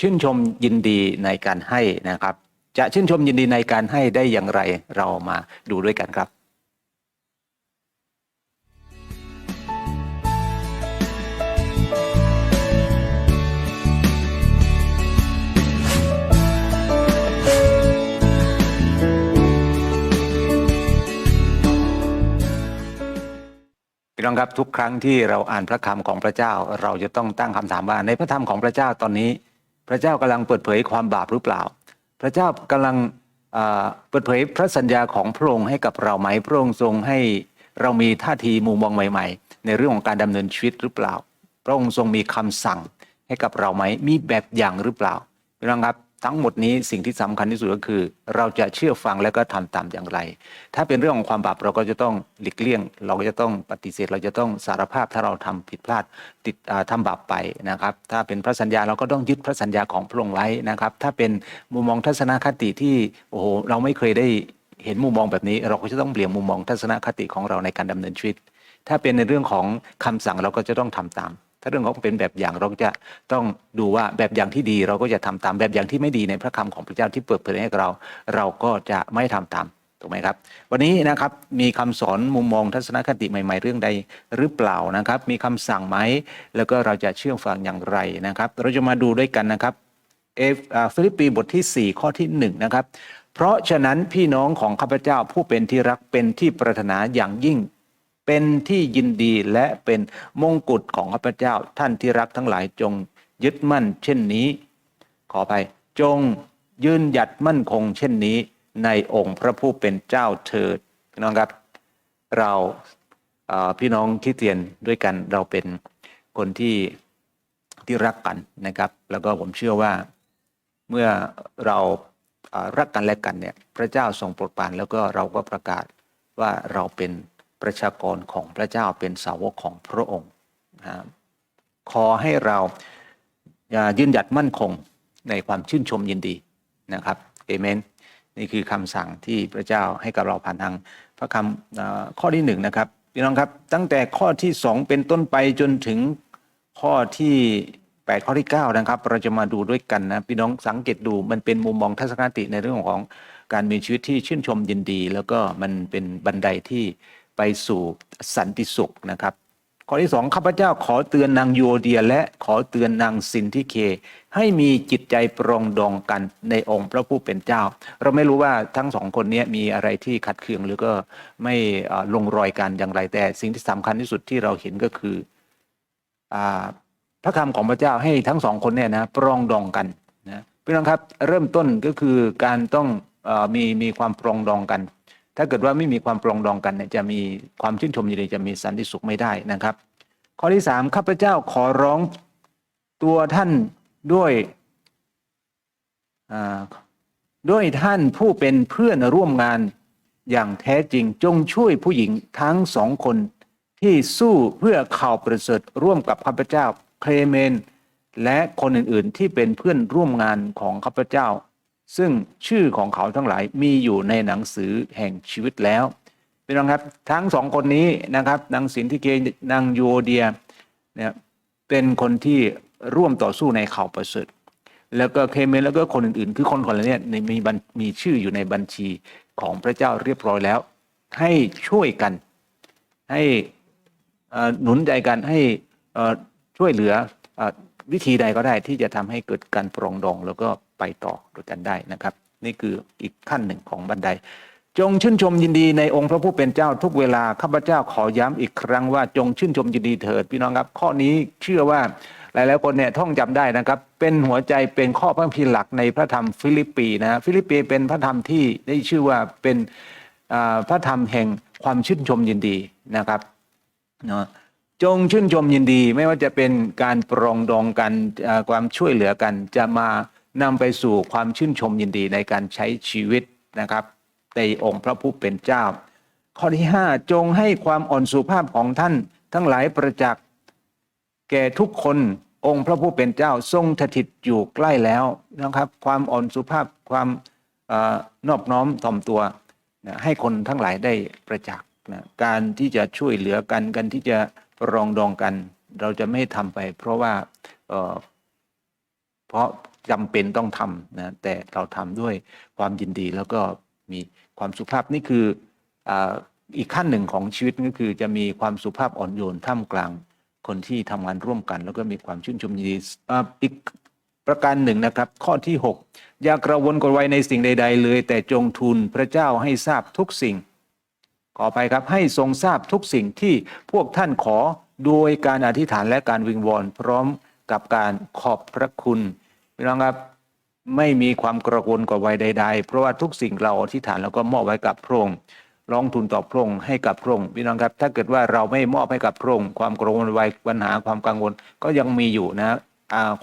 ชื่นชมยินดีในการให้นะครับ จะชื่นชมยินดีในการให้ได้อย่างไรเรามาดูด้วยกันครับพี่น้องครับทุกครั้งที่เราอ่านพระคำของพระเจ้า เราจะต้องตั้งคำถามว่าในพระธรรมของพระเจ้าตอนนี้ พระเจ้ากำลังเปิดเผยความบาปหรือเปล่า พระเจ้ากำลังเปิดเผยพระสัญญาของพระองค์ให้กับเราไหมพระองค์ทรงให้เรามีท่าทีมุมมองใหม่ ๆ ในเรื่องของการดำเนินชีวิตหรือเปล่า พระองค์ทรงมีคำสั่งให้กับเราไหมมีแบบอย่างหรือเปล่าพี่น้องครับ ทั้งหมดนี้สิ่งที่สำคัญที่สุดก็คือ เราจะเชื่อฟังแล้วก็ทำตามอย่างไร ถ้าเป็นเรื่องของความบาปเราก็จะต้องหลีกเลี่ยง เราก็จะต้องปฏิเสธ เราจะต้องสารภาพถ้าเราทำผิดพลาดติดอ่าทำบาปไปนะครับ ถ้าเป็นพระสัญญาเราก็ต้องยึดพระสัญญาของพระองค์ไว้นะครับ ถ้าเป็นมุมมองทัศนคติที่โอ้โหเราไม่เคยได้เห็นมุมมองแบบนี้ เราก็จะต้องเปลี่ยนมุมมองทัศนคติของเราในการดำเนินชีวิต ถ้าเป็นในเรื่องของคำสั่งเราก็จะต้องทำตาม ถ้าเรื่องของเป็นแบบอย่างเราจะต้องดูว่าแบบอย่างที่ดีเราก็จะทำตามแบบอย่างที่ไม่ดีในพระคำของพระเจ้าที่เปิดเผยให้เรา เราก็จะไม่ทำตามถูกไหมครับ วันนี้นะครับมีคำสอนมุมมองทัศนคติใหม่ ๆ เรื่องใดหรือเปล่านะครับ มีคำสั่งไหมแล้วก็เราจะเชื่อฟังอย่างไรนะครับ เราจะมาดูด้วยกันนะครับเอฟฟิลิปปีบทที่ 4 ข้อที่1นะครับเพราะฉะนั้นพี่น้องของข้าพเจ้าผู้เป็นที่รักเป็นที่ปรารถนาอย่างยิ่ง เป็นที่ยินดีและเป็นมงกุฎของข้าพเจ้า ท่านที่รักทั้งหลายจงยึดมั่น เช่นนี้ ขอไปจงยืนหยัดมั่นคง เช่นนี้ ในองค์พระผู้เป็นเจ้าเถิดพี่น้องครับ เราเอ่อพี่น้องคริดเตียนด้วยกันเราเป็นคนที่ที่รักกันนะครับ แล้วก็ผมเชื่อว่าเมื่อเราเอ่อรักกันและกันเนี่ยพระเจ้าทรงโปรดปรานแล้วก็เราก็ประกาศว่าเราเป็น ประชากรของพระเจ้าเป็นสาวกของพระองค์นะขอให้เราอย่ายืนหยัดมั่นคงในความชื่นชมยินดีนะครับเอเมนนี่คือคำสั่งที่พระเจ้าให้กับเราผ่านทางพระคำข้อที่หนึ่งนะครับพี่น้องครับตั้งแต่ข้อที่สองเป็นต้นไปจนถึงข้อที่ 8 ข้อที่ 9 นะครับ เราจะมาดูด้วยกันนะพี่น้องสังเกตดูมันเป็นมุมมองทัศนคติในเรื่องของการมีชีวิตที่ชื่นชมยินดี แล้วก็มันเป็นบันไดที่ ไปสู่สันติสุขนะครับ ข้อที่สองข้าพเจ้าขอเตือนนางโยเดียและขอเตือนนางซินทิเค ให้มีจิตใจปรองดองกันในองค์พระผู้เป็นเจ้า เราไม่รู้ว่าทั้งสองคนนี้มีอะไรที่ขัดเคืองหรือก็ไม่ลงรอยกันอย่างไรแต่ สิ่งที่สำคัญที่สุดที่เราเห็นก็คืออพระคำของพระเจ้าให้ทั้งสองคนเนี่ยนะปรองดองกันนะพี่น้องครับเริ่มต้นก็คือการต้องอมีมีความปรองดองกัน ถ้าเกิดว่าไม่มีความปรองดองกันเนี่ยจะมีความชื่นชมยินดีจะมีสันติสุขไม่ได้นะครับ ข้อที่สามข้าพเจ้าขอร้องตัวท่านด้วยด้วยท่านผู้เป็นเพื่อนร่วมงานอย่างแท้จริงจงช่วยผู้หญิงทั้งสองคนที่สู้เพื่อข่าวประเสริฐร่วมกับข้าพเจ้าเคลเมน และคนอื่นๆที่เป็นเพื่อนร่วมงานของข้าพเจ้า ซึ่งชื่อของเขาทั้งหลายมีอยู่ในหนังสือแห่งชีวิตแล้วเป็นไงครับทั้งสองคนนี้นะครับนางสินทิเกนางโยเดียเนี่ยเป็นคนที่ร่วมต่อสู้ในข่าวประเสริฐแล้วก็เคเมนแล้วก็คนอื่นๆ คือคนคนเหล่านี้นมีมีชื่ออยู่ในบัญชีของพระเจ้าเรียบร้อยแล้ว ให้ช่วยกัน ให้หนุนใจกันให้ช่วยเหลืออ วิธีใดก็ได้ที่จะทำให้เกิดการปรองดองแล้วก็ไปต่อด้วยกันได้นะครับ นี่คืออีกขั้นหนึ่งของบันได จงชื่นชมยินดีในองค์พระผู้เป็นเจ้าทุกเวลาข้าพเจ้าขอย้ำอีกครั้งว่าจงชื่นชมยินดีเถิดพี่น้องครับ ข้อนี้เชื่อว่าหลายๆคนเนี่ยท่องจำได้นะครับ เป็นหัวใจเป็นข้อพระคัมภีหลักในพระธรรมฟิลิปปีนะฮะฟิลิปปีเป็นพระธรรมที่ได้ชื่อว่าเป็นอ่าพระธรรมแห่งความชื่นชมยินดีนะครับเนาะ จงชื่นชมยินดีไม่ว่าจะเป็นการปรองดองกันความช่วยเหลือกัน จะมานำไปสู่ความชื่นชมยินดีในการใช้ชีวิตนะครับในองค์พระผู้เป็นเจ้า ข้อที่ 5 จงให้ความอ่อนสุภาพของท่านทั้งหลายประจักษ์แก่ทุกคนองค์พระผู้เป็นเจ้าทรงสถิตอยู่ใกล้แล้วนะครับ ความอ่อนสุภาพความอนอบน้อมถ่อมตัวนะให้คนทั้งหลายได้ประจักษ์นะการที่จะช่วยเหลือกันกันที่จะ รองดองกัน เราจะไม่ทำไป เพราะว่าเเพราะจำเป็นต้องทำนะแต่เราทำด้วยความยินดีแล้วก็มีความสุภาพนี่คือออีกขั้นหนึ่งของชีวิตก็คือจะมีความสุภาพอ่อนโยนท่ามกลางคนที่ทำงานร่วมกัน แล้วก็มีความชื่นชมยินดีอีกประการหนึ่งนะครับ ข้อที่ 6 อย่ากระวนกระวายในสิ่งใด ๆ เลย แต่จงทูลพระเจ้าให้ทราบทุกสิ่ง ขอไปครับให้ทรงทราบทุกสิ่งที่พวกท่านขอโดยการอธิษฐานและการวิงวอนพร้อมกับการขอบพระคุณพี่น้องครับไม่มีความกระวนกระวายใด ๆ เพราะว่าทุกสิ่งเราอธิษฐานแล้วก็มอบไว้กับพระองค์ร้องทูลต่อพระองค์ให้กับพระองค์พี่น้องครับ ถ้าเกิดว่าเราไม่มอบให้กับพระองค์ความกระวนกระวายปัญหาความกังวลก็ยังมีอยู่นะ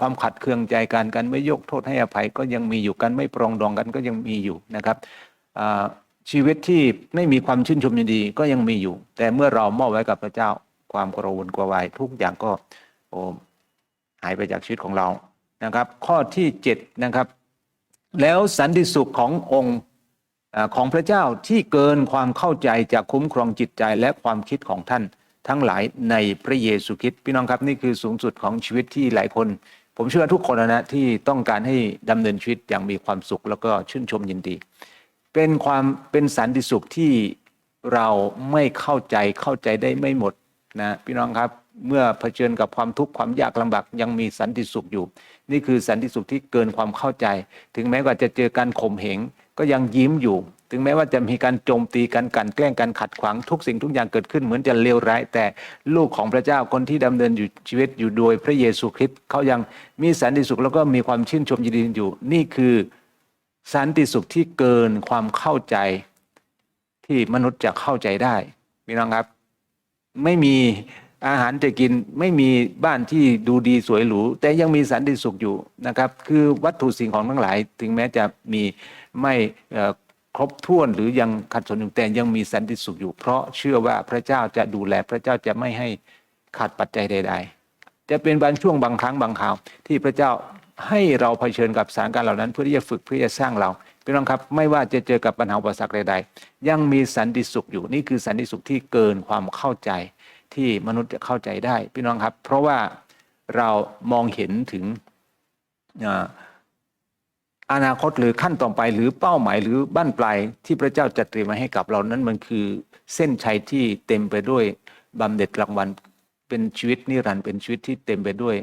ความขัดเคืองใจกันกันไม่ยกโทษให้อภัยก็ยังมีอยู่กันไม่ปรองดองกันก็ยังมีอยู่นะครับ ชีวิตที่ไม่มีความชื่นชมยินดีก็ยังมีอยู่ แต่เมื่อเรามอบไว้กับพระเจ้าความกระวนกระวายทุกอย่างก็โอ้หายไปจากชีวิตของเรานะครับ ข้อที่7นะครับ แล้วสันติสุขขององค์ของพระเจ้าที่เกินความเข้าใจจะคุ้มครองจิตใจและความคิดของท่านทั้งหลายในพระเยซูคริสต์พี่น้องครับนี่คือสูงสุดของชีวิตที่หลายคน ผมเชื่อทุกคนนะนะที่ต้องการให้ดำเนินชีวิตอย่างมีความสุขแล้วก็ชื่นชมยินดี เป็นความเป็นสันติสุขที่เราไม่เข้าใจเข้าใจได้ไม่หมดนะพี่น้องครับเมื่อเผชิญกับความทุกข์ความยากลำบากยังมีสันติสุขอยู่ นี่คือสันติสุขที่เกินความเข้าใจ ถึงแม้ว่าจะเจอการข่มเหงก็ยังยิ้มอยู่ ถึงแม้ว่าจะมีการโจมตีกันกันแกล้งกันขัดขวางทุกสิ่งทุกอย่างเกิดขึ้นเหมือนจะเลวร้าย แต่ลูกของพระเจ้าคนที่ดำเนินอยู่ชีวิตอยู่โดยพระเยซูคริสต์เขายังมีสันติสุขแล้วก็มีความชื่นชมยินดีอยู่ นี่คือ สันติสุขที่เกินความเข้าใจที่มนุษย์จะเข้าใจได้พี่น้องครับ ไม่มีอาหารจะกินไม่มีบ้านที่ดูดีสวยหรูแต่ยังมีสันติสุขอยู่นะครับ คือวัตถุสิ่งของทั้งหลาย ถึงแม้จะมีไม่ครบถ้วนหรือยังขัดสนอยู่แต่ยังมีสันติสุขอยู่ เพราะเชื่อว่าพระเจ้าจะดูแลพระเจ้าจะไม่ให้ขาดปัจจัยใด ๆ จะเป็นบางช่วงบางครั้งบางคราวที่พระเจ้า ให้เราเผชิญกับสถานการณ์เหล่านั้น เพื่อที่จะฝึกเพื่อจะสร้างเราพี่น้องครับไม่ว่าจะเจอกับปัญหาอุปสรรคใดๆ ยังมีสันติสุขอยู่นี่คือสันติสุขที่เกินความเข้าใจที่มนุษย์จะเข้าใจได้พี่น้องครับ เพราะว่าเรามองเห็นถึงอนาคตหรือขั้นต่อไปหรือเป้าหมายหรือบ้านปลายที่พระเจ้าจัดเตรียมมาให้กับเรานั้นมันคือเส้นชัยที่เต็มไปด้วยบำเหน็จรางวัลเป็นชีวิตนิรันดร์เป็นชีวิตที่เต็มไปด้วย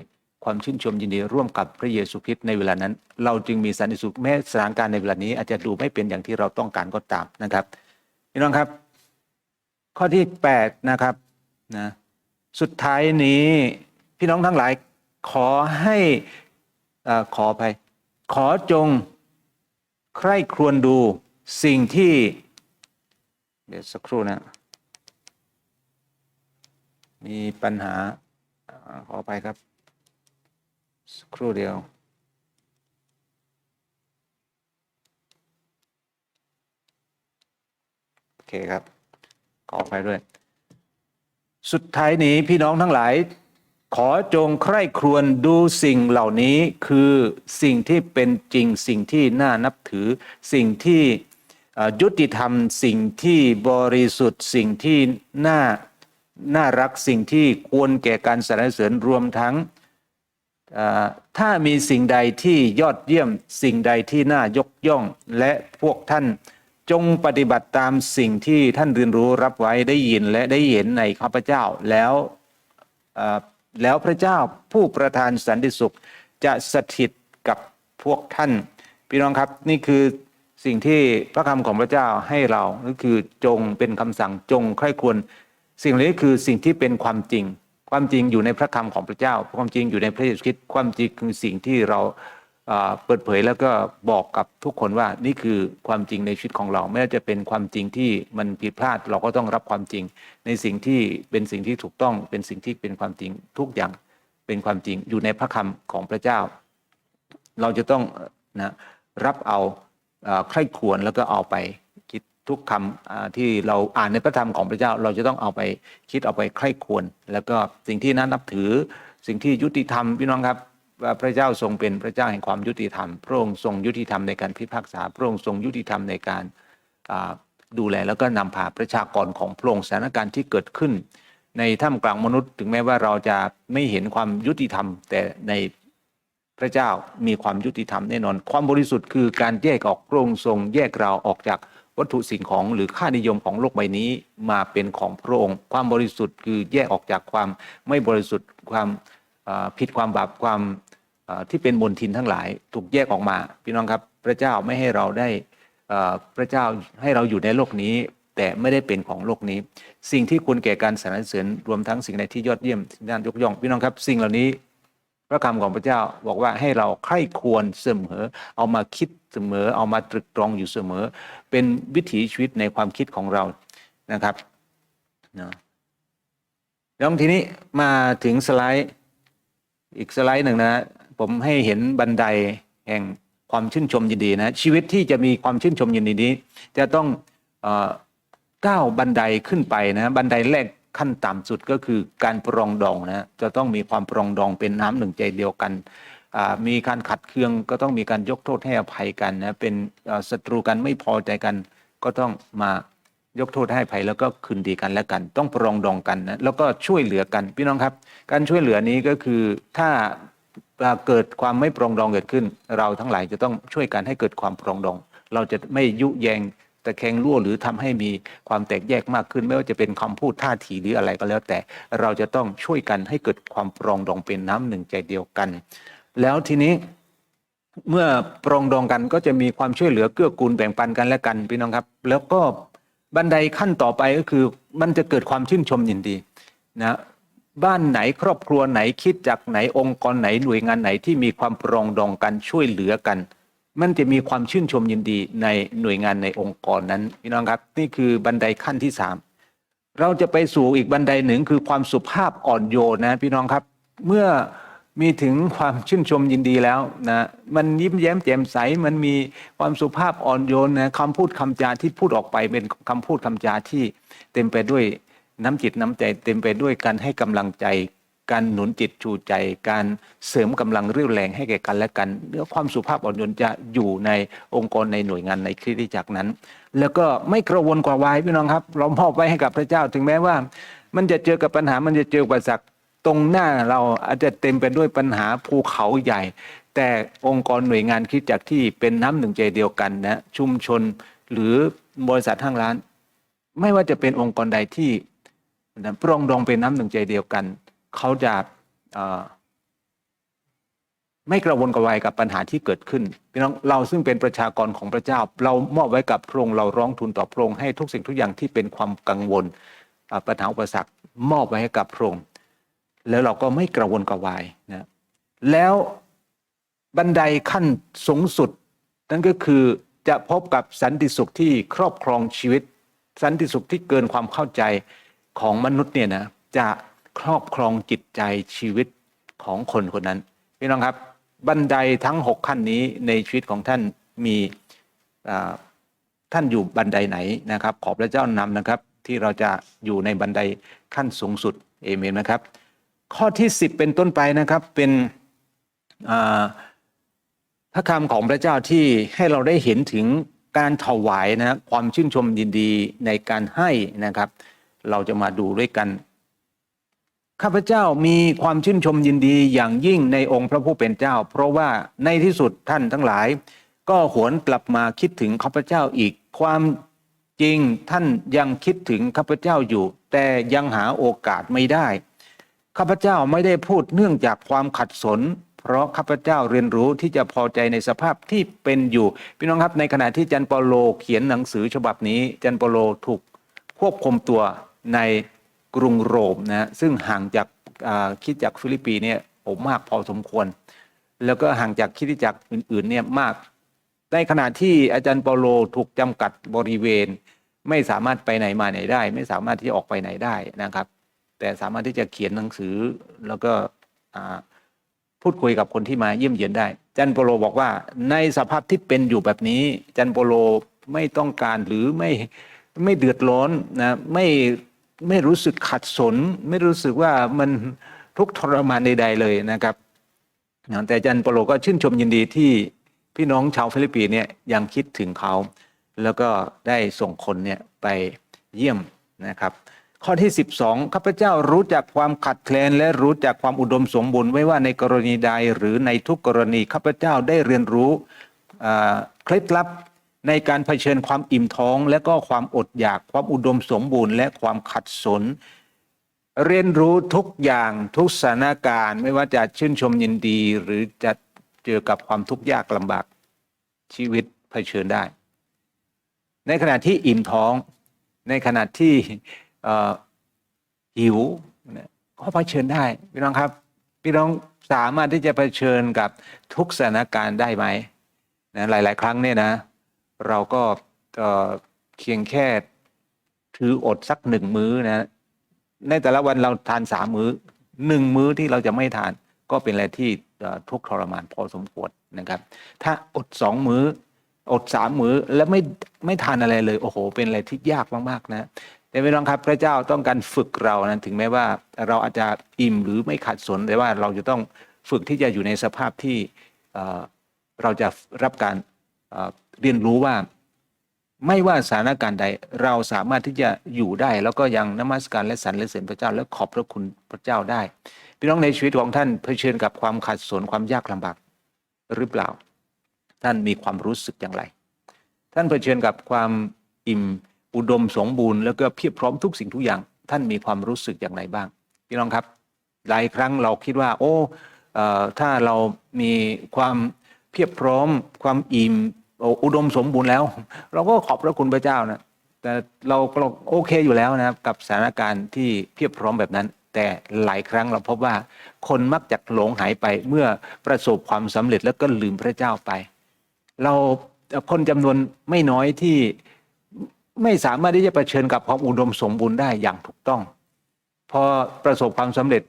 ความชื่นชมยินดีร่วมกับพระเยซูคริสต์ในเวลานั้น เราจึงมีสันติสุขแม้สถานการณ์ในเวลานี้อาจจะดูไม่เป็นอย่างที่เราต้องการก็ตามนะครับพี่น้องครับ ข้อที่8นะครับนะสุดท้ายนี้พี่น้องทั้งหลายขอให้อ่อขอไปขอจงใคร่ครวญดูสิ่งที่ เดี๋ยวสักครู่นะมีปัญหาอาขอไปครับ สักครู่เดียวโอเคครับขอไปด้วย สุดท้ายนี้พี่น้องทั้งหลาย ขอจงใคร่ครวญดูสิ่งเหล่านี้คือสิ่งที่เป็นจริงสิ่งที่น่านับถือสิ่งที่ยุติธรรมสิ่งที่บริสุทธิ์สิ่งที่น่าน่ารักสิ่งที่ควรแก่การสรรเสริญรวมทั้ง ถ้ามีสิ่งใดที่ยอดเยี่ยมสิ่งใดที่น่ายกย่อง และพวกท่านจงปฏิบัติตามสิ่งที่ท่านเรียนรู้รับไว้ได้ยินและได้เห็นในข้าพเจ้าแล้วแล้วพระเจ้าผู้ประทานสันติสุขจะสถิตกับพวกท่าน พี่น้องครับนี่คือสิ่งที่พระคำของพระเจ้าให้เราก็คือจงเป็นคำสั่งจงใคร่ควร สิ่งนี้คือสิ่งที่เป็นความจริง ความจริงอยู่ในพระคำของพระเจ้า ความจริงอยู่ในพระเยซูคริสต์ความจริงคือสิ่งที่เราเปิดเผยแล้วก็บอกกับทุกคนว่านี่คือความจริงในชีวิตของเรา ไม่ว่าจะเป็นความจริงที่มันผิดพลาดเราก็ต้องรับความจริง ในสิ่งที่เป็นสิ่งที่ถูกต้องเป็นสิ่งที่เป็นความจริงทุกอย่างเป็นความจริงอยู่ในพระคำของพระเจ้า เราจะต้องนะรับเอาใคร่ควญแล้วก็เอาไป ทุกคำอ่าที่เราอ่านในพระธรรมของพระเจ้า เราจะต้องเอาไปคิดเอาไปใคร่ควญแล้วก็สิ่งที่น่านับถือสิ่งที่ยุติธรรมพี่น้องครับว่าพระเจ้าทรงเป็นพระเจ้าแห่งความยุติธรรม พระองค์ทรงยุติธรรมในการพิพากษา พระองค์ทรงยุติธรรมในการดูแลแล้วก็นำพาประชากรของพระองค์สถานการณ์ที่เกิดขึ้น ในท่ามกลางมนุษย์ ถึงแม้ว่าเราจะไม่เห็นความยุติธรรม แต่ในพระเจ้ามีความยุติธรรมแน่นอน ความบริสุทธิ์คือการแยกออกพระองค์ทรงแยกเราออกจาก วัตถุสิ่งของหรือค่านิยมของโลกใบนี้มาเป็นของพระองค์ ความบริสุทธิ์คือแยกออกจากความไม่บริสุทธิ์ความผิดความบาปความที่เป็นมลทินทั้งหลายถูกแยกออกมา พี่น้องครับพระเจ้าไม่ให้เราได้พระเจ้าให้เราอยู่ในโลกนี้ แต่ไม่ได้เป็นของโลกนี้ สิ่งที่ควรแก่การสรรเสริญรวมทั้งสิ่งใดที่ยอดเยี่ยมที่น่ายกย่องพี่น้องครับ สิ่งเหล่านี้ ระคำของพระเจ้าบอกว่าให้เราใคร่ควรเสมอ เอามาคิดเสมอ เอามาตรึกตรองอยู่เสมอ เป็นวิถีชีวิตในความคิดของเรานะครับเนาะแล้วทีนี้มาถึงสไลด์อีกสไลด์หนึ่งนะ ผมให้เห็นบันไดแห่งความชื่นชมยินดีนะ ชีวิตที่จะมีความชื่นชมยินดีนี้ จะต้องก้าวบันไดขึ้นไปนะ บันไดแรก ขั้นต่ำสุดก็คือการปรองดองนะจะต้องมีความปรองดองเป็นน้ำหนึ่งใจเดียวกัน มีการขัดเคืองก็ต้องมีการยกโทษให้อภัยกันนะเป็นศัตรูกันไม่พอใจกัน ก็ต้องมายกโทษให้อภัยแล้วก็คืนดีกันและกัน ต้องปรองดองกันนะแล้วก็ช่วยเหลือกันพี่น้องครับ การช่วยเหลือนี้ก็คือถ้าเกิดความไม่ปรองดองเกิดขึ้น เราทั้งหลายจะต้องช่วยกันให้เกิดความปรองดอง เราจะไม่ยุแยง ตะแคงรั่วหรือทำให้มีความแตกแยกมากขึ้น ไม่ว่าจะเป็นคำพูดท่าทีหรืออะไรก็แล้ว แต่เราจะต้องช่วยกันให้เกิดความปรองดองเป็นน้ำหนึ่งใจเดียวกัน แล้วทีนี้เมื่อปรองดองกันก็จะมีความช่วยเหลือเกื้อกูลแบ่งปันกันและกันพี่น้องครับ แล้วก็บันไดขั้นต่อไปก็คือ มันจะเกิดความชื่นชมยินดีนะบ้านไหนครอบครัวไหนคิดจากไหนองค์กรไหนหน่วยงานไหนที่มีความปรองดองกันช่วยเหลือกัน มันจะมีความชื่นชมยินดีในหน่วยงานในองค์กรนั้นพี่น้องครับ นี่คือบันไดขั้นที่สามเราจะไปสู่อีกบันไดหนึ่งคือความสุภาพอ่อนโยนนะ พี่น้องครับ เมื่อมีถึงความชื่นชมยินดีแล้วนะมันยิ้มแย้มแจ่มใสมันมีความสุภาพอ่อนโยนนะคำพูดคำจาที่พูดออกไปเป็นคำพูดคำจาที่เต็มไปด้วยน้ำจิตน้ำใจ เต็มไปด้วยการให้กำลังใจ การหนุนจิตชูใจ การเสริมกำลังเรี่ยวแรงให้แก่กันและกันเนื้อความสุภาพอ่อนโยนจะอยู่ในองค์กรในหน่วยงานในคริสตจักรนั้น แล้วก็ไม่กระวนกระวายพี่น้องครับเรามอบไว้ให้กับพระเจ้าถึงแม้ว่า มันจะเจอกับปัญหามันจะเจออุปสรรคตรงหน้าเราอาจจะเต็มไปด้วยปัญหาภูเขาใหญ่ แต่องค์กรหน่วยงานคริสตจักที่เป็นน้ำหนึ่งใจเดียวกันนะชุมชนหรือบริษัทห้างร้าน ไม่ว่าจะเป็นองค์กรใดที่ปรองดองเป็นน้ำหนึ่งใจเดียวกัน เขาจะไม่กระวนกระวายกับปัญหาที่เกิดขึ้นพี่น้องเราซึ่งเป็นประชากรของพระเจ้า เรามอบไว้กับพระองค์เราร้องทูลต่อพระองค์ให้ทุกสิ่งทุกอย่างที่เป็นความกังวลปัญหาอุปสรรคมอบไว้ให้กับพระองค์แล้วเราก็ไม่กระวนกระวายนะแล้วบันไดขั้นสูงสุด นั่นก็คือจะพบกับสันติสุขที่ครอบครองชีวิต สันติสุขที่เกินความเข้าใจของมนุษย์เนี่ยนะจะ ครอบครองจิตใจชีวิตของคนคนนั้น พี่น้องครับ บันไดทั้งหกขั้นนี้ในชีวิตของท่านมีท่านอยู่บันไดไหนนะครับ ขอพระเจ้านำนะครับ ที่เราจะอยู่ในบันไดขั้นสูงสุดเอเมนนะครับ ข้อที่ 10 เป็นต้นไปนะครับเป็นพระคำของพระเจ้าที่ให้เราได้เห็นถึงการถวายนะความชื่นชมยินดีในการให้นะครับ เราจะมาดูด้วยกัน ข้าพเจ้ามีความชื่นชมยินดีอย่างยิ่งในองค์พระผู้เป็นเจ้า เพราะว่าในที่สุดท่านทั้งหลาย ก็หวนกลับมาคิดถึงข้าพเจ้าอีก ความจริงท่านยังคิดถึงข้าพเจ้าอยู่ แต่ยังหาโอกาสไม่ได้ข้าพเจ้าไม่ได้พูดเนื่องจากความขัดสน เพราะข้าพเจ้าเรียนรู้ที่จะพอใจในสภาพที่เป็นอยู่พี่น้องครับในขณะที่จันเปโลเขียนหนังสือฉบับนี้จันเปโลถูกควบคุมตัวใน กรุงโรมนะซึ่งห่างจากคิดจากฟิลิปปีเนี่ยโอ้มากพอสมควร แล้วก็ห่างจากคิดจักรอื่นๆเนี่ยมาก ในขณะที่อาจารย์เปาโลถูกจำกัดบริเวณ ไม่สามารถไปไหนมาไหนได้ ไม่สามารถที่จะออกไปไหนได้นะครับ แต่สามารถที่จะเขียนหนังสือแล้วก็พูดคุยกับคนที่มาเยี่ยมเยียนได้จันโปโลบอกว่าในสภาพที่เป็นอยู่แบบนี้ จันโปโลไม่ต้องการหรือไม่ไม่เดือดร้อนนะไม่ ไม่รู้สึกขัดสน ไม่รู้สึกว่ามันทุกทรมานใดๆเลยนะครับแต่จันโปโลก็ชื่นชมยินดีที่พี่น้องชาวฟิลิปปินส์เนี่ยยังคิดถึงเขา แล้วก็ได้ส่งคนเนี่ยไปเยี่ยมนะครับ ข้อที่ 12ข้าพเจ้ารู้จักความขัดแคลนและรู้จักความอุดมสมบูรณ์ไม่ว่าในกรณีใดหรือในทุกกรณีข้าพเจ้าได้เรียนรู้เคล็ดลับ ในการเผชิญความอิ่มท้อง และก็ความอดอยากความอุดมสมบูรณ์และความขัดสน เรียนรู้ทุกอย่างทุกสถานการณ์ ไม่ว่าจะชื่นชมยินดี หรือจะเจอกับความทุกข์ยากลำบากชีวิตเผชิญได้ ในขณะที่อิ่มท้อง ในขณะที่หิวก็เผชิญได้พี่น้องครับพี่น้องสามารถที่จะเผชิญกับทุกสถานการณ์ได้ไหมนะหลาย ๆ ครั้งเนี่ยนะ เราก็เอ่อเพียงแค่ถืออดสักหนึ่งมื้อนะในแต่ละวันเราทานสามมื้อหนึ่งมื้อที่เราจะไม่ทานก็เป็นอะไรที่ทุกทรมานพอสมควรนะครับ ถ้าอดสองมื้อ อดสามมื้อแล้วไม่ไม่ทานอะไรเลย โอ้โห เป็นอะไรที่ยากมากๆนะแต่ไม่ต้องครับพระเจ้าต้องการฝึกเรานะถึงแม้ว่าเราอาจจะอิ่มหรือไม่ขัดสนแต่ว่าเราจะต้องฝึกที่จะอยู่ในสภาพที่เราจะรับการ เรียนรู้ว่าไม่ว่าสถานการณ์ใดเราสามารถที่จะอยู่ได้ แล้วก็ยังนมัสการและสรรเสริญพระเจ้า และขอบพระคุณพระเจ้าได้ พี่น้องในชีวิตของท่านเผชิญกับความขัดสนความยากลำบากหรือเปล่า ท่านมีความรู้สึกอย่างไร ท่านเผชิญกับความอิ่มอุดมสมบูรณ์แล้วก็เพียบพร้อมทุกสิ่งทุกอย่าง ท่านมีความรู้สึกอย่างไรบ้าง พี่น้องครับ หลายครั้งเราคิดว่า โอ้เอ่อถ้าเรามีความเพียบพร้อม ความอิ่ม อุดมสมบูรณ์แล้ว เราก็ขอบพระคุณพระเจ้านะแต่เราเราโอเคอยู่แล้วนะครับ กับสถานการณ์ที่เพียบพร้อมแบบนั้น แต่หลายครั้งเราพบว่าคนมักจะหลงหายไปเมื่อประสบความสำเร็จแล้วก็ลืมพระเจ้าไป เราคนจำนวนไม่น้อยที่ไม่สามารถที่จะะเผชิญกับความอุดมสมบูรณ์ได้อย่างถูกต้อง พอประสบความสำเร็จ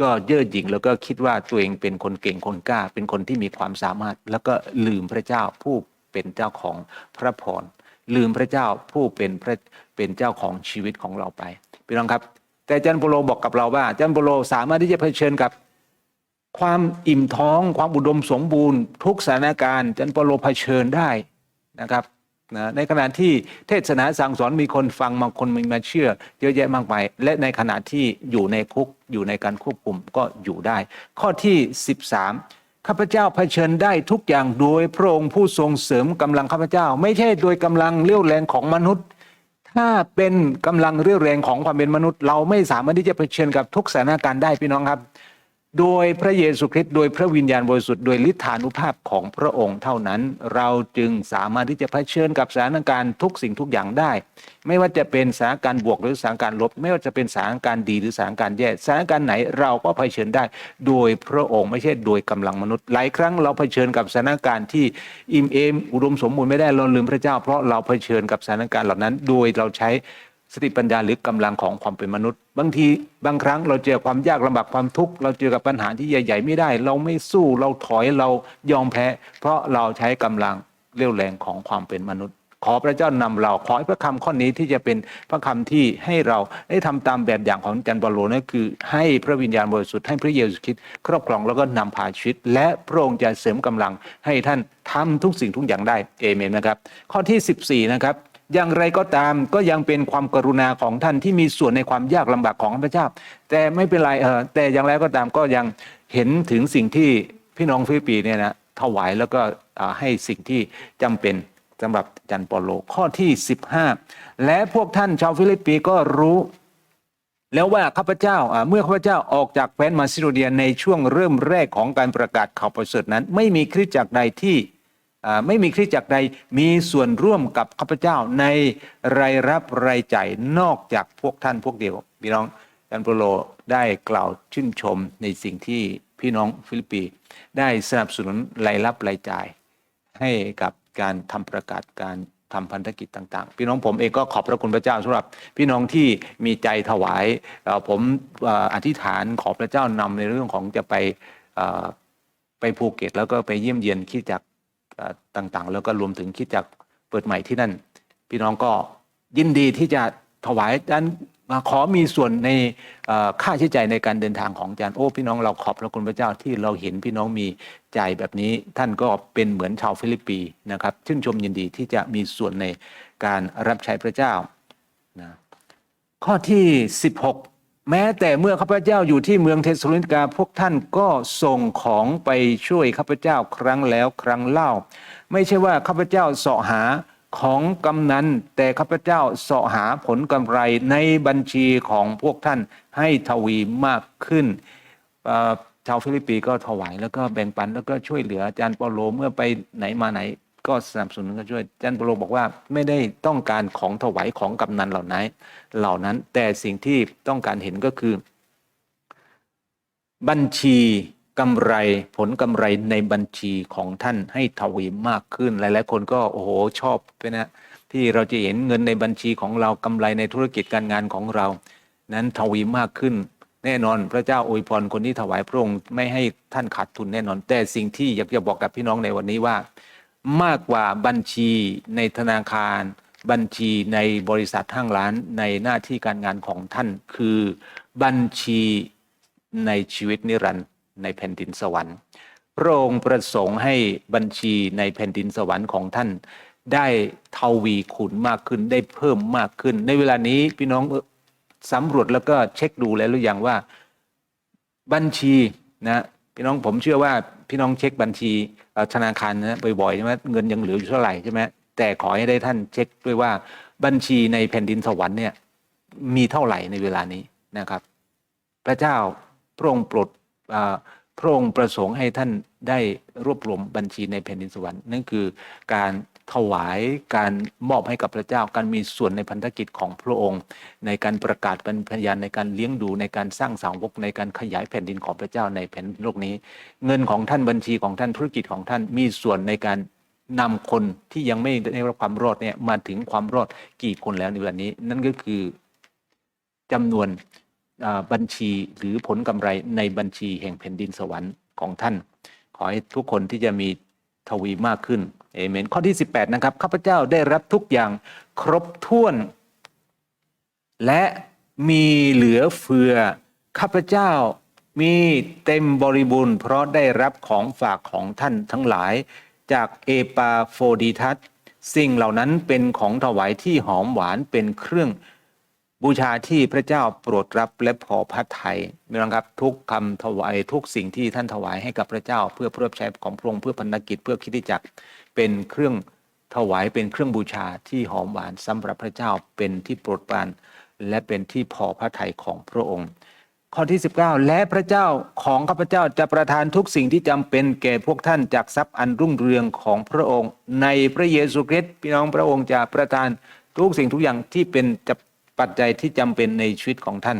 ก็เย่อหยิ่งแล้วก็คิดว่าตัวเองเป็นคนเก่งคนกล้า เป็นคนที่มีความสามารถ แล้วก็ลืมพระเจ้าผู้ เป็นเจ้าของพระพรลืมพระเจ้าผู้เป็นพระเป็นเจ้าของชีวิตของเราไปพี่น้องครับ แต่อาจันโปโลบอกกับเราว่าอาจันโปโลสามารถที่จะเผชิญกับความอิ่มท้อง ความอุดมสมบูรณ์ ทุกสถานการณ์อาจันโปโลเผชิญได้นะครับนะในขณะที่เทศนาสั่งสอนมีคนฟังบางคนมีมาเชื่อ เยอะแยะมากมายและในขณะที่อยู่ในคุกอยู่ในการควบคุมก็อยู่ได้ ข้อที่ 13 ข้าพเจ้าเผชิญได้ทุกอย่างโดยพระองค์ผู้ทรงเสริมกำลังข้าพเจ้า ไม่ใช่โดยกำลังเรี่ยวแรงของมนุษย์ ถ้าเป็นกำลังเรี่ยวแรงของความเป็นมนุษย์ เราไม่สามารถที่จะเผชิญกับทุกสถานการณ์ได้พี่น้องครับ โดยพระเยซูคริสต์โดยพระวิญญาณบริสุทธิ์โดยฤทธานุภาพของพระองค์เท่านั้น เราจึงสามารถที่จะเผชิญกับสถานการณ์ทุกสิ่งทุกอย่างได้ ไม่ว่าจะเป็นสถานการณ์บวกหรือสถานการณ์ลบ ไม่ว่าจะเป็นสถานการณ์ดีหรือสถานการณ์แย่สถานการณ์ไหนเราก็เผชิญได้ โดยพระองค์ไม่ใช่โดยกำลังมนุษย์ หลายครั้งเราเผชิญกับสถานการณ์ที่อิ่มเอมอุดมสมบูรณ์ไม่ได้เราลืมพระเจ้า เพราะเราเผชิญกับสถานการณ์เหล่านั้น โดยเราใช้ สติปัญญาหรือกำลังของความเป็นมนุษย์ บางทีบางครั้งเราเจอความยากลำบากความทุกข์เราเจอกับปัญหาที่ใหญ่ ๆ ไม่ได้ เราไม่สู้เราถอยเรายอมแพ้ เพราะเราใช้กำลังเรี่ยวแรงของความเป็นมนุษย์ ขอพระเจ้านำเราขอให้พระคำข้อนี้ที่จะเป็นพระคำที่ให้เราได้ทำตามแบบอย่างของจันบอลโลนั่นคือ ให้พระวิญญาณบริสุทธิ์ให้พระเยซูคริสต์ครอบครองแล้วก็นำพาชีวิต และพระองค์จะเสริมกำลังให้ท่านทำทุกสิ่งทุกอย่างได้เอเมนนะครับ ข้อที่ 14 นะครับ อย่างไรก็ตามก็ยังเป็นความกรุณาของท่านที่มีส่วนในความยากลำบากของพระเจ้า แต่ไม่เป็นไรเออแต่อย่างไรก็ตามก็ยังเห็นถึงสิ่งที่พี่น้องฟิลิปปีเนี่ยนะถวายแล้วก็ให้สิ่งที่จำเป็นสำหรับจันปาโลข้อที่ 15 และพวกท่านชาวฟิลิปปีก็รู้ แล้วว่าข้าพเจ้าเมื่อข้าพเจ้าออกจากแคว้นมาซิโดเนียในช่วงเริ่มแรกของการประกาศข่าวประเสริฐนั้น ไม่มีคริสตจักรใดที่ ไม่มีคริสตจักรใดมีส่วนร่วมกับข้าพเจ้าในรายรับรายจ่ายนอกจากพวกท่านพวกเดียวพี่น้องจันโปโลได้กล่าวชื่นชมในสิ่งที่พี่น้องฟิลิปปีได้สนับสนุนรายรับรายจ่าย ให้กับการทำประกาศการทำพันธกิจต่าง ๆ พี่น้องผมเองก็ขอบพระคุณพระเจ้าสำหรับ พี่น้องที่มีใจถวาย ผมอธิษฐานขอพระเจ้านำในเรื่องของจะไปไปภูเก็ตแล้วก็ไปเยี่ยมเยียนคิดจักร ต่างๆ แล้วก็รวมถึงคิดจักเปิดใหม่ที่นั่น พี่น้องก็ยินดีที่จะถวายด้านมาขอมีส่วนในค่าใช้จ่ายในการเดินทางของอาจารย์โอ้พี่น้องเราขอบพระคุณพระเจ้าที่เราเห็นพี่น้องมีใจแบบนี้ ท่านก็เป็นเหมือนชาวฟิลิปปีนะครับชื่นชมยินดีที่จะมีส่วนในการรับใช้พระเจ้านะข้อที่ 16 แม้แต่เมื่อข้าพเจ้าอยู่ที่เมืองเทสโลนิกาพวกท่านก็ส่งของไปช่วยข้าพเจ้าครั้งแล้วครั้งเล่า ไม่ใช่ว่าข้าพเจ้าเสาะหาของกำนันแต่ข้าพเจ้าเสาะหาผลกำไรในบัญชีของพวกท่านให้ทวีมากขึ้นชาวฟิลิปปีก็ถวายแล้วก็แบ่งปันแล้วก็ช่วยเหลืออาจารย์เปาโลเมื่อไปไหนมาไหน ก็สนับสนุนก็ช่วยอาจารย์ปโลบอกว่าไม่ได้ต้องการของถวายของกำนันเหล่านั้นเหล่านั้น แต่สิ่งที่ต้องการเห็นก็คือ บัญชีกำไรผลกำไรในบัญชีของท่านให้ทวีมากขึ้น หลาย ๆ คนก็โอ้โหชอบด้วยนะที่เราจะเห็นเงินในบัญชีของเรากำไรในธุรกิจการงานของเรา นั้นทวีมากขึ้น แน่นอนพระเจ้าอวยพรคนที่ถวายพระองค์ไม่ให้ท่านขาดทุนแน่นอน แต่สิ่งที่อยากจะบอกกับพี่น้องในวันนี้ว่า มากกว่าบัญชีในธนาคาร บัญชีในบริษัทห้างร้านในหน้าที่การงานของท่านคือบัญชีในชีวิตนิรันดร์ในแผ่นดินสวรรค์พระองค์ประสงค์ให้บัญชีในแผ่นดินสวรรค์ของท่าน ได้ทวีคูณมากขึ้นได้เพิ่มมากขึ้น ในเวลานี้พี่น้องสำรวจแล้วก็เช็คดูแล้วหรือยังว่า บัญชีนะพี่น้องผมเชื่อว่า พี่น้องเช็คบัญชีธนาคารนะบ่อยๆใช่ไหมเงินยังเหลืออยู่เท่าไหร่ใช่ไหมแต่ขอให้ได้ท่านเช็คด้วยว่าบัญชีในแผ่นดินสวรรค์เนี่ยมีเท่าไหร่ในเวลานี้นะครับ พระเจ้าพระองค์โปรดพระองค์ประสงค์ให้ท่านได้รวบรวมบัญชีในแผ่นดินสวรรค์นั่นคือการ ถวายการมอบให้กับพระเจ้า การมีส่วนในพันธกิจของพระองค์ ในการประกาศเป็นพยานในการเลี้ยงดูในการสร้างสาวกในการขยายแผ่นดินของพระเจ้าในแผ่นโลกนี้ เงินของท่านบัญชีของท่านธุรกิจของท่านมีส่วนในการนำคนที่ยังไม่ได้รับความรอดเนี่ยมาถึงความรอดกี่คนแล้วในวันนี้ นั่นก็คือจำนวนบัญชีหรือผลกำไรในบัญชีแห่งแผ่นดินสวรรค์ของท่าน ขอให้ทุกคนที่จะมีทวีมากขึ้น เอเมนข้อที่ 18 นะครับข้าพเจ้าได้รับทุกอย่างครบถ้วน และมีเหลือเฟือข้าพเจ้ามีเต็มบริบูรณ์เพราะได้รับของฝากของท่านทั้งหลาย จากเอปาโฟดิทัสสิ่งเหล่านั้นเป็นของถวายที่หอมหวานเป็นเครื่อง บูชาที่พระเจ้าโปรดรับและพอพระทัยนะครับทุกคำถวายทุกสิ่งที่ท่านถวายให้กับพระเจ้า เพื่อเพื่อใช้ของพระองค์เพื่อพันธกิจเพื่อคิดจักรเป็นเครื่องถวายเป็นเครื่องบูชาที่หอมหวานสำหรับพระเจ้าเป็นที่โปรดปรานและเป็นที่พอพระทัยของพระองค์ ข้อที่ 19 และพระเจ้าของข้าพเจ้าจะประทานทุกสิ่งที่จำเป็นแก่พวกท่านจากทรัพย์อันรุ่งเรืองของพระองค์ ในพระเยซูคริสต์พี่น้องพระองค์จะประทานทุกสิ่งทุกอย่างที่เป็นจะ ปัจจัยที่จำเป็นในชีวิตของท่าน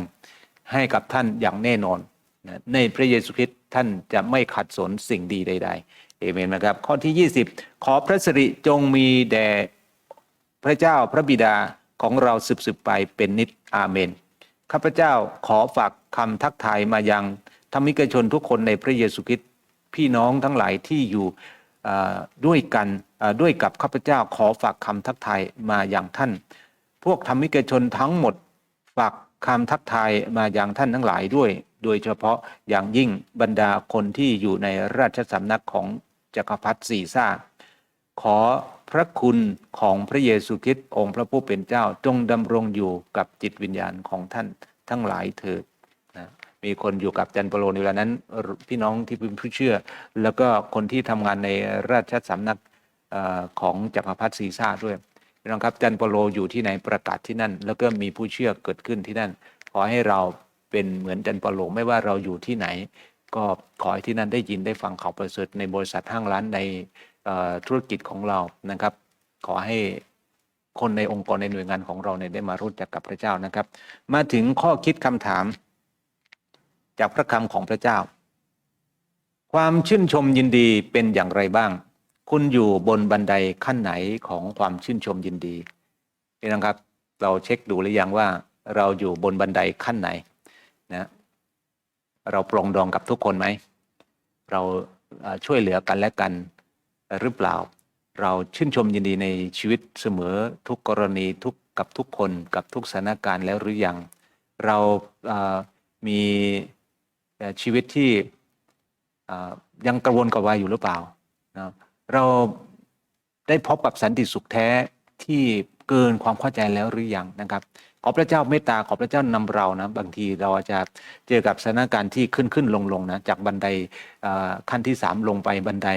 ให้กับท่านอย่างแน่นอนนะในพระเยซูคริสต์ท่านจะไม่ขัดสนสิ่งดีใดๆเอเมนนะครับ ข้อที่ 20 ขอพระสิริจงมีแด่พระเจ้าพระบิดาของเราสืบๆไปเป็นนิจอาเมนข้าพเจ้าขอฝากคำทักทายมายังธรรมิกชนทุกคนในพระเยซูคริสต์พี่น้องทั้งหลายที่อยู่ด้วยกันด้วยกับข้าพเจ้าขอฝากคำทักทายมาอย่างท่าน พวกธรรมิกชนทั้งหมดฝากคำทักทายมาอย่างท่านทั้งหลายด้วย โดยเฉพาะอย่างยิ่งบรรดาคนที่อยู่ในราชสำนักของจักรพรรดิซีซ่า ขอพระคุณของพระเยซูคริสต์องค์พระผู้เป็นเจ้าจงดำรงอยู่กับจิตวิญญาณของท่านทั้งหลายเถิดนะมีคนอยู่กับจันเปโลในเวลานั้น พี่น้องที่เป็นผู้เชื่อ แล้วก็คนที่ทำงานในราชสำนักอของจักรพรรดิซีซ่าด้วย พี่น้องครับจันเปโลอยู่ที่ไหนประกาศที่นั่น แล้วก็มีผู้เชื่อเกิดขึ้นที่นั่น ขอให้เราเป็นเหมือนจันเปโลไม่ว่าเราอยู่ที่ไหน ก็ขอให้ที่นั่นได้ยินได้ฟังข่าวประเสริฐในบริษัทห้างร้านในธุรกิจของเรานะครับ ขอให้คนในองค์กรในหน่วยงานของเราเนี่ยได้มารู้จักกับพระเจ้านะครับ มาถึงข้อคิดคำถาม จากพระคำของพระเจ้า ความชื่นชมยินดีเป็นอย่างไรบ้าง คุณอยู่บนบันไดขั้นไหนของความชื่นชมยินดีนี่นะครับ เราเช็คดูหรือยังว่า เราอยู่บนบันไดขั้นไหนนะเราปรองดองกับทุกคนไหม เราช่วยเหลือกันและกันหรือเปล่า เราชื่นชมยินดีในชีวิตเสมอทุกกรณีทุกกับทุกคนกับทุกสถานการณ์แล้วหรือยัง เราเอ่อมีชีวิตที่อ่อยังกระวนกระวายอยู่หรือเปล่านะ เราได้พบกับสันติสุขแท้ที่เกินความเข้าใจแล้วหรือยังนะครับ ขอพระเจ้าเมตตาขอพระเจ้านำเรานะบางทีเราอาจจะเจอกับสถานการณ์ที่ขึ้นขึ้นลงลงนะจากบันไดขั้นที่สามลงไปบันได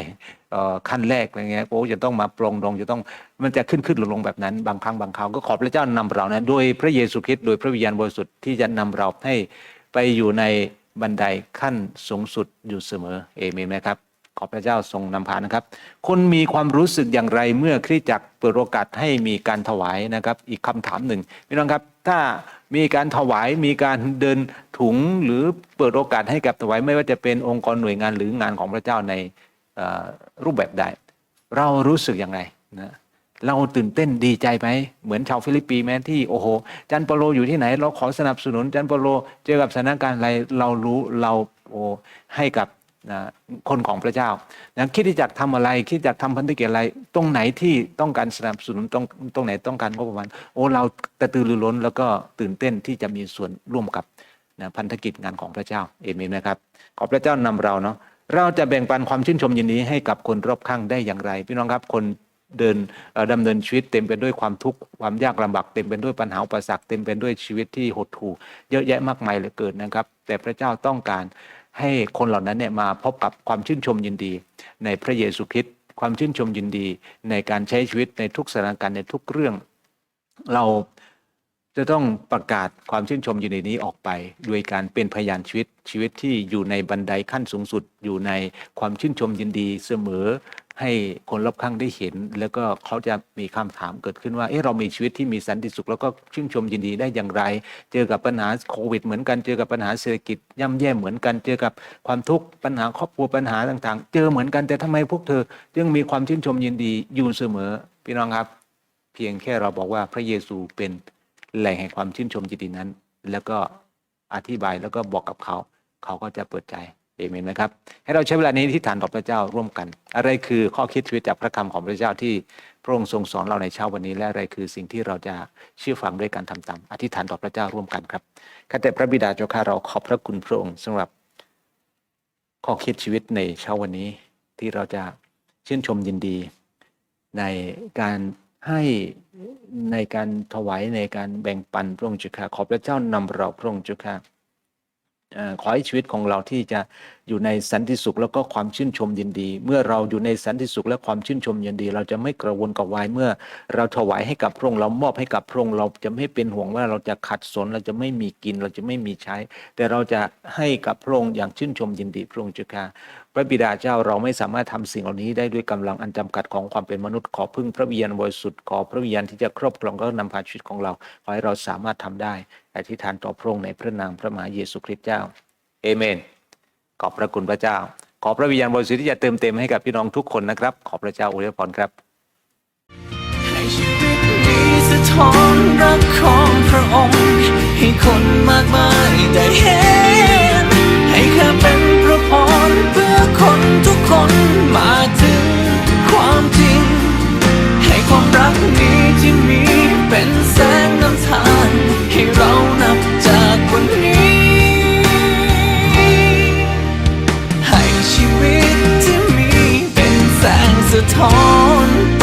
ขั้นแรกอะไรเงี้ยโอ้จะต้องมาปรงลงจะต้องมันจะขึ้นขึ้นลงลงแบบนั้น บางครั้งบางคราวก็ขอพระเจ้านำเรานะโดยพระเยซูคริสต์โดยพระวิญญาณบริสุทธิ์ที่จะนำเราให้ไปอยู่ในบันไดขั้นสูงสุดอยู่เสมอเอเมนไหมครับ ขอพระเจ้าทรงนำพานะครับคุณมีความรู้สึกอย่างไรเมื่อคริสตจักรเปิดโอกาสให้มีการถวายนะครับ อีกคำถามหนึ่งพี่น้องครับ ถ้ามีการถวายมีการเดินถุงหรือเปิดโอกาสให้กับถวายไม่ว่าจะเป็นองค์กรหน่วยงานหรืองานของพระเจ้าในรูปแบบใดเรารู้สึกอย่างไรนะเราตื่นเต้นดีใจไหมเหมือนชาวฟิลิปปีนส์ไหมที่โอ้โหจันเปโลอยู่ที่ไหน เราขอสนับสนุนจันเปโลเจอกับสถานการณ์อะไรเรารู้เราโอ้ให้กับ นะคนของพระเจ้านะคิดที่จะทำอะไร คิดจะทำพันธกิจอะไร ตรงไหนที่ต้องการสนับสนุนตรงตรงไหนต้องการงบประมาณโอ้เรากระตือรือร้นแล้วก็ตื่นเต้นที่จะมีส่วนร่วมกับนะพันธกิจงานของพระเจ้าเอเมนนะครับขอพระเจ้านำเราเนาะเราจะแบ่งปันความชื่นชมยินดีให้กับคนรอบข้างได้อย่างไร พี่น้องครับคนเดินเอ่อดำเนินชีวิตเต็มไปด้วยความทุกข์ความยากลำบากเต็มไปด้วยปัญหาอุปสรรคเต็มไปด้วยชีวิตที่หดหู่เยอะแยะมากมายเหลือเกินนะครับ แต่พระเจ้าต้องการ ให้คนเหล่านั้นเนี่ยมาพบกับความชื่นชมยินดี ในพระเยซูคริสต์ความชื่นชมยินดี ในการใช้ชีวิตในทุกสถานการณ์ในทุกเรื่อง เราจะต้องประกาศความชื่นชมยินดีนี้ออกไปด้วยการเป็นพยานชีวิตชีวิตที่อยู่ในบันไดขั้นสูงสุด อยู่ในความชื่นชมยินดีเสมอ ให้คนรอบข้างได้เห็น แล้วก็เขาจะมีคำถามเกิดขึ้นว่าเอ๊ะเรามีชีวิตที่มีสันติสุข แล้วก็ชื่นชมยินดีได้อย่างไร เจอกับปัญหาโควิดเหมือนกันเจอกับปัญหาเศรษฐกิจย่ำแย่เหมือนกัน เจอกับความทุกข์ปัญหาครอบครัวปัญหาต่างๆ เจอเหมือนกันแต่ทำไมพวกเธอยังมีความชื่นชมยินดีอยู่เสมอพี่น้องครับ เพียงแค่เราบอกว่าพระเยซูเป็นแหล่งแห่งความชื่นชมยินดีนั้น แล้วก็อธิบายแล้วก็บอกกับเขา เขาก็จะเปิดใจ เอเมนไหมครับ ให้เราใช้เวลานี้ที่ฐานต่อพระเจ้าร่วมกัน อะไรคือข้อคิดชีวิตจากพระคำของพระเจ้าที่พระองค์ทรงสอนเราในเช้าวันนี้ และอะไรคือสิ่งที่เราจะเชื่อฟังด้วยการทำตามอธิษฐานต่อพระเจ้าร่วมกันครับข้าแต่พระบิดาเจ้าข้าเราขอบพระคุณพระองค์สำหรับ ข้อคิดชีวิตในเช้าวันนี้ที่เราจะชื่นชมยินดี ในการให้ในการถวายในการแบ่งปันพระองค์จ้าข้าขอบพระเจ้านำเราพระองค์จ้าข้าเอ่อ ขอให้ชีวิตของเราที่จะ อยู่ในสันติสุขแล้วก็ความชื่นชมยินดี เมื่อเราอยู่ในสันติสุขและความชื่นชมยินดี เราจะไม่กระวนกระวายเมื่อ เราถวายให้กับพระองค์เรามอบให้กับพระองค์เราจะไม่เป็นห่วงว่าเราจะขัดสนเราจะไม่มีกินเราจะไม่มีใช้ แต่เราจะให้กับพระองค์อย่างชื่นชมยินดีพระองค์เจ้าข้าพระบิดาเจ้าเราไม่สามารถทำสิ่งเหล่านี้ได้ด้วยกำลังอันจำกัดของความเป็นมนุษย์ขอพึ่งพระวิญญาณบริสุทธิ์ขอพระวิญญาณที่จะครอบครองและนำพาชีวิตของเราขอให้เราสามารถทำได้อธิษฐานต่อพระองค์ในพระนามพระมหาเยซูคริสต์เจ้าเอเมน ขอบพระคุณพระเจ้า ขอพระวิญญาณบริสุทธิ์ที่จะเติมเต็มให้กับพี่น้องทุกคนนะครับ ขอพระเจ้าอวยพรครับให้ชีวิตนี้สะท้อนรักของพระองค์ให้คนมากมายได้เห็น ให้ข้าเป็นพระพรเพื่อคนทุกคนมาถึงความจริง ให้ความรักนี้ที่มีเป็นแสงนำทาง ให้เรา อน